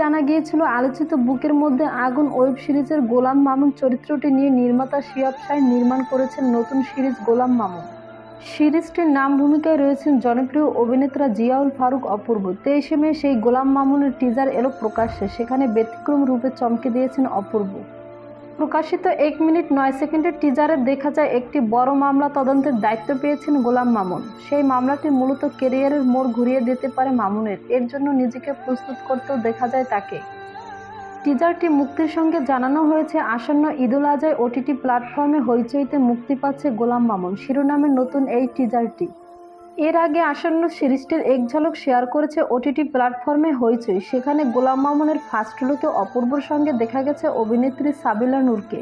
জানা গিয়েছিল আলোচিত বুকের মধ্যে আগুন ওয়েব সিরিজের গোলাম মামুন চরিত্রটি নিয়ে নির্মাতা শিয়াব শাহিন নির্মাণ করেছেন নতুন সিরিজ গোলাম মামুন। সিরিজটির নাম ভূমিকায় রয়েছেন জনপ্রিয় অভিনেতা জিয়াউল ফারুক অপূর্ব। তেইশে মে সেই গোলাম মামুনের টিজার এলো প্রকাশ্যে, সেখানে ব্যতিক্রম রূপে চমকে দিয়েছেন অপূর্ব। প্রকাশিত এক মিনিট নয় সেকেন্ডের টিজারে দেখা যায় একটি বড় মামলা তদন্তের দায়িত্ব পেয়েছেন গোলাম মামুন। সেই মামলাটি মূলত কেরিয়ারের মোড় ঘুরিয়ে দিতে পারে মামুনের। এর জন্য নিজেকে প্রস্তুত করতেও দেখা যায় তাকে। টিজারটি মুক্তির সঙ্গে জানানো হয়েছে, আসন্ন ঈদুল আজহায় ওটিটি প্ল্যাটফর্মে হইচইতে মুক্তি পাচ্ছে গোলাম মামুন। শিরোনামের নতুন এই টিজারটি। এর আগে আসন্ন সিরিজটির এক ঝলক শেয়ার করেছে ওটিটি প্ল্যাটফর্মে হইচই। সেখানে গোলাম মামুনের ফার্স্ট লুকে অপূর্বর সঙ্গে দেখা গেছে অভিনেত্রী সাবিলা নূরকে।